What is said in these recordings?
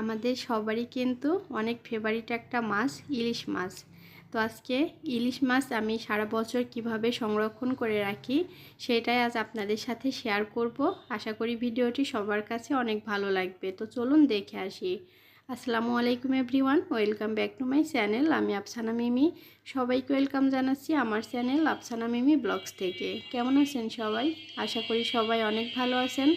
আমাদের সবারই কিন্তু অনেক ফেভারিট একটা মাছ, ইলিশ মাছ। তো আজকে ইলিশ মাছ আমি সারা বছর কীভাবে সংরক্ষণ করে রাখি, সেটাই আজ আপনাদের সাথে শেয়ার করব। আশা করি ভিডিওটি সবার কাছে অনেক ভালো লাগবে। তো চলুন দেখে আসি। আসসালামু আলাইকুম everyone welcome back to my channel আমি আফসানা মিমি। সবাইকে ওয়েলকাম জানাচ্ছি আমার চ্যানেল আফসানা মিমি ব্লগস থেকে। কেমন আছেন সবাই? আশা করি সবাই অনেক ভালো আছেন।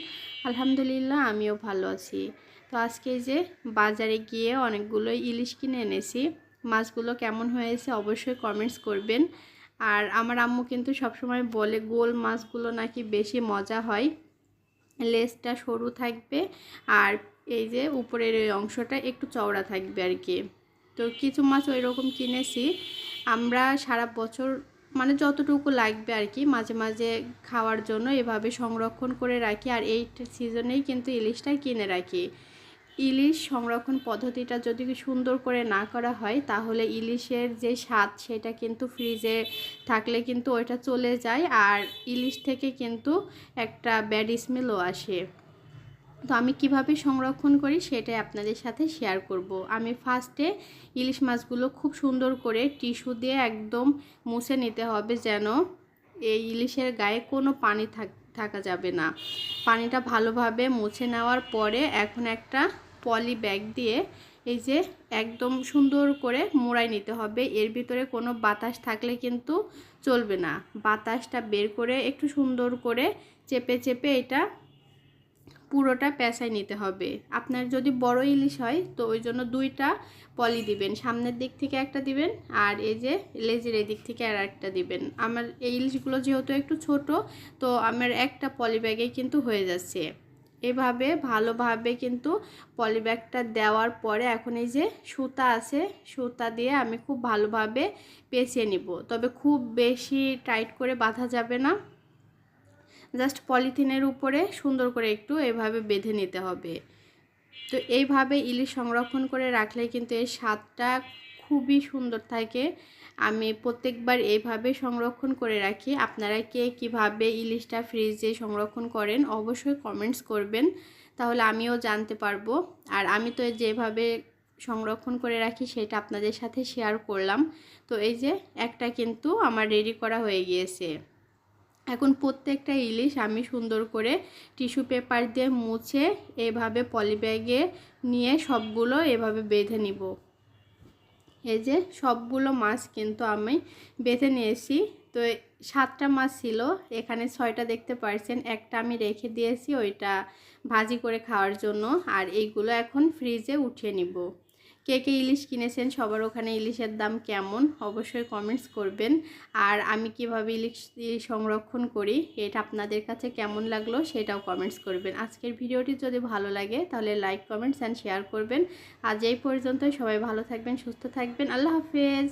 আলহামদুলিল্লাহ, আমিও ভালো আছি। তো আজকে যে বাজারে গিয়ে অনেকগুলো ইলিশ কিনে এনেছি। মাছগুলো কেমন হয়েছে অবশ্যই কমেন্টস করবেন। আর আমার আম্মু কিন্তু সবসময় বলে গোল মাছগুলো নাকি বেশি মজা হয়। লেজটা সরু থাকবে আর এই যে উপরের ওই অংশটা একটু চওড়া থাকবে আর কি। তো কিছু মাছ ওই রকম কিনেছি। আমরা সারা বছর মানে যতটুকু লাগবে আর কি মাঝে মাঝে খাওয়ার জন্য এভাবে সংরক্ষণ করে রাখি। আর এই সিজনেই কিন্তু ইলিশটা কিনে রাখি। ইলিশ সংরক্ষণ পদ্ধতিটা যদি সুন্দর করে না করা হয়, তাহলে ইলিশের যে স্বাদ সেটা কিন্তু ফ্রিজে থাকলে কিন্তু ওইটা চলে যায় আর ইলিশ থেকে কিন্তু একটা ব্যাড স্মেলও আসে তো আমি কীভাবে সংরক্ষণ করি সেটাই আপনাদের সাথে শেয়ার করব। আমি ফার্স্টে ইলিশ মাছগুলো খুব সুন্দর করে টিস্যু দিয়ে একদম মুছে নিতে হবে যেন এই ইলিশের গায়ে কোনো পানি থাক, থাকা যাবে না পানিটা ভালোভাবে মুছে নেওয়ার পরে এখন একটা পলি ব্যাগ দিয়ে এই যে একদম সুন্দর করে মোড়াই নিতে হবে। এর ভিতরে কোনো বাতাস থাকলে কিন্তু চলবে না। বাতাসটা বের করে একটু সুন্দর করে চেপে চেপে এটা পুরোটা পেঁচাই নিতে হবে। আপনার যদি বড় ইলিশ হয় তো ওই জন্য দুইটা পলি দিবেন। সামনের দিক থেকে একটা দিবেন আর এই যে লেজের দিক থেকে আর একটা দিবেন। আমার এই ইলিশগুলো যেহেতু একটু ছোট তো আমার একটা পলি ব্যাগে কিন্তু হয়ে যাচ্ছে। এভাবে ভালোভাবে কিন্তু পলিব্যাগটা দেওয়ার পরে এখন এই যে সুতা আছে, সুতা দিয়ে আমি খুব ভালোভাবে পেঁচিয়ে নিব। তবে খুব বেশি টাইট করে বাঁধা যাবে না। জাস্ট পলিথিনের উপরে সুন্দর করে একটু এভাবে বেঁধে নিতে হবে। তো এইভাবে ইলিশ সংরক্ষণ করে রাখলে কিন্তু এর স্বাদটা খুবই সুন্দর থাকে। আমি প্রত্যেকবার এইভাবে সংরক্ষণ করে রাখি। আপনারা কে কীভাবে ইলিশটা ফ্রিজে সংরক্ষণ করেন অবশ্যই কমেন্টস করবেন। তাহলে আমিও জানতে পারব। আর আমি তো যেভাবে সংরক্ষণ করে রাখি সেটা আপনাদের সাথে শেয়ার করলাম। তো এই যে একটা কিন্তু আমার রেডি করা হয়ে গিয়েছে। এখন প্রত্যেকটা ইলিশ আমি সুন্দর করে টিস্যু পেপার দিয়ে মুছে এভাবে পলিব্যাগে নিয়ে সবগুলো এভাবে বেঁধে নিব। এই যে সবগুলো মাছ কিন্তু আমি বেঁধে নিয়েছি। তো সাতটা মাছ ছিল, এখানে ছয়টা দেখতে পারছেন, একটা আমি রেখে দিয়েছি, ওইটা ভাজি করে খাওয়ার জন্য, আর এইগুলো এখন ফ্রিজে উঠিয়ে নিব। কে কে ইলিশ কিনেছেন, সবার ওখানে ইলিশের দাম কেমন, অবশ্যই কমেন্টস করবেন। আর আমি কীভাবে ইলিশ সংরক্ষণ করি, এটা আপনাদের কাছে কেমন লাগল সেটাও কমেন্টস করবেন। আজকের ভিডিওটি যদি ভালো লাগে, তাহলে লাইক কমেন্টস অ্যান্ড শেয়ার করবেন। আজ এই পর্যন্ত সবাই ভালো থাকবেন, সুস্থ থাকবেন। আল্লাহ হাফেজ!